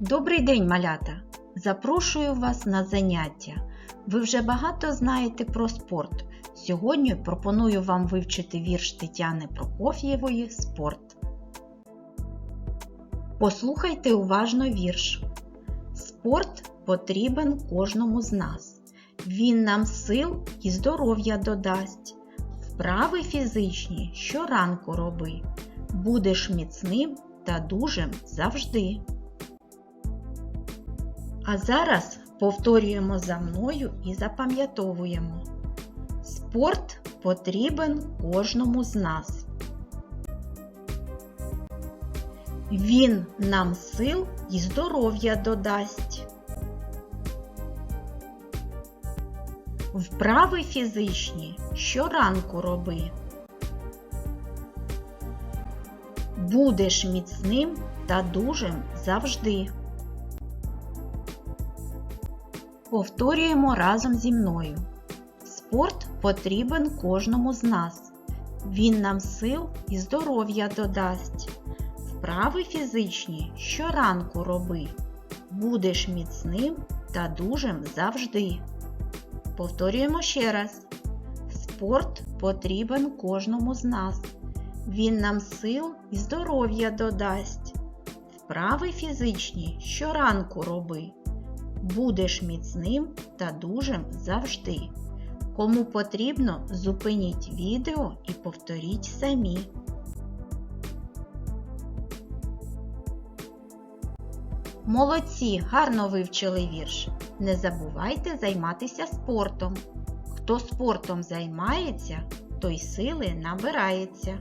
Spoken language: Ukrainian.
Добрий день, малята! Запрошую вас на заняття. Ви вже багато знаєте про спорт. Сьогодні пропоную вам вивчити вірш Тетяни Прокоф'євої Спорт. Послухайте уважно вірш. Спорт потрібен кожному з нас. Він нам сил і здоров'я додасть. Вправи фізичні щоранку роби. Будеш міцним та дужим завжди. А зараз повторюємо за мною і запам'ятовуємо. Спорт потрібен кожному з нас. Він нам сил і здоров'я додасть. Вправи фізичні щоранку роби. Будеш міцним та дужим завжди. Повторюємо разом зі мною. Спорт потрібен кожному з нас. Він нам сил і здоров'я додасть. Вправи фізичні щоранку роби. Будеш міцним та дужим завжди. Повторюємо ще раз. Спорт потрібен кожному з нас. Він нам сил і здоров'я додасть. Вправи фізичні щоранку роби. Будеш міцним та дужим завжди. Кому потрібно, зупиніть відео і повторіть самі. Молодці, гарно вивчили вірш. Не забувайте займатися спортом. Хто спортом займається, той сили набирається.